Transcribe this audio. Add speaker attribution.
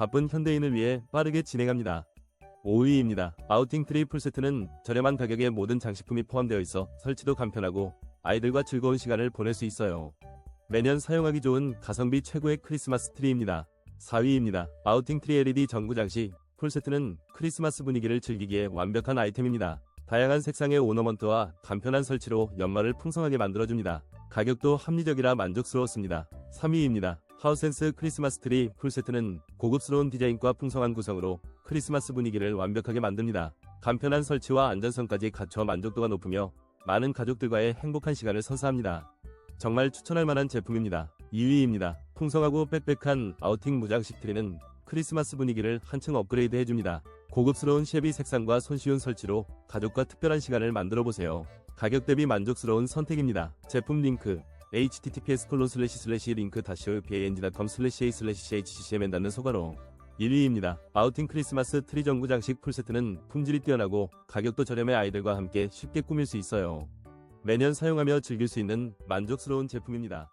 Speaker 1: 바쁜 현대인을 위해 빠르게 진행합니다. 5위입니다. 아우팅 트리 풀세트는 저렴한 가격에 모든 장식품이 포함되어 있어 설치도 간편하고 아이들과 즐거운 시간을 보낼 수 있어요. 매년 사용하기 좋은 가성비 최고의 크리스마스 트리입니다. 4위입니다. 아우팅 트리 LED 전구 장식 풀세트는 크리스마스 분위기를 즐기기에 완벽한 아이템입니다. 다양한 색상의 오너먼트와 간편한 설치로 연말을 풍성하게 만들어줍니다. 가격도 합리적이라 만족스러웠습니다. 3위입니다. 하우센스 크리스마스 트리 풀세트는 고급스러운 디자인과 풍성한 구성으로 크리스마스 분위기를 완벽하게 만듭니다. 간편한 설치와 안전성까지 갖춰 만족도가 높으며 많은 가족들과의 행복한 시간을 선사합니다. 정말 추천할 만한 제품입니다. 2위입니다. 풍성하고 빽빽한 아우팅 무장식 트리는 크리스마스 분위기를 한층 업그레이드 해줍니다. 고급스러운 쉐비 색상과 손쉬운 설치로 가족과 특별한 시간을 만들어 보세요. 가격 대비 만족스러운 선택입니다. 제품 링크 https 콜론 슬래시 슬래시 링크 다시 bang.com 슬래시 a 슬래시 hccm에 닿는 소가로 1위입니다. 아우팅 크리스마스 트리 전구 장식 풀세트는 품질이 뛰어나고 가격도 저렴해 아이들과 함께 쉽게 꾸밀 수 있어요. 매년 사용하며 즐길 수 있는 만족스러운 제품입니다.